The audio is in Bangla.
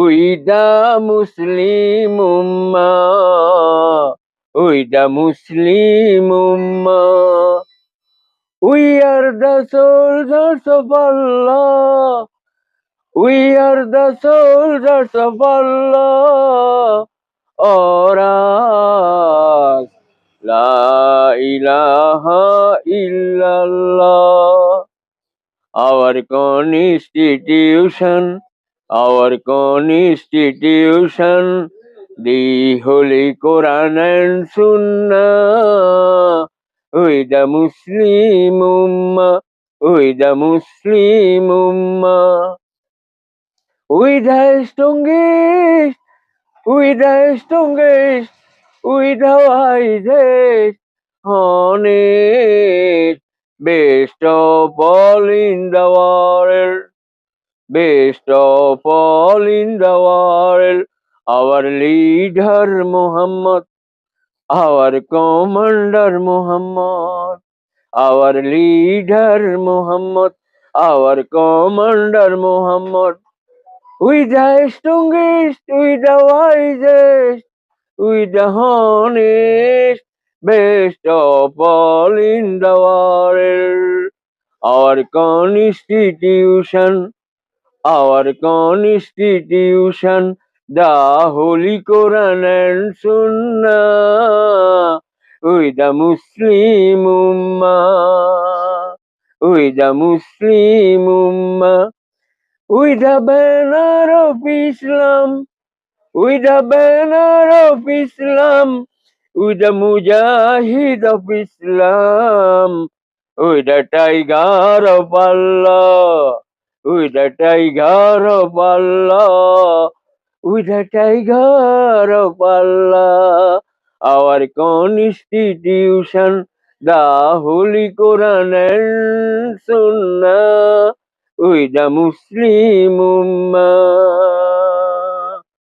উইদা মুসলিম উম্মা we the Muslim ummah we are the soldiers of Allah we are the soldiers of Allah অরাস লা ইলাহা ইল্লাল্লাহ our constitution our constitution, the Holy Quran and Sunnah, with the Muslim Ummah, with the Muslim Ummah, with the strongest, with the strongest, with the wisest, honest, best of all in the world. best of all in the world. Our leader Muhammad, our commander Muhammad, our leader Muhammad, our commander Muhammad. With the strongest, with the wisest, with the honest, best of all in the world. Our constitution. Our constitution the holy Quran and sunnah the Muslim ummah we the Muslim ummah we the banner of Islam we the banner of Islam we the mujahid of Islam we the tiger of Allah we the tiger পাল্লা উই দ্য টাইগার পাল্লা our constitution the holy Quran sunnah we the Muslim উম্মা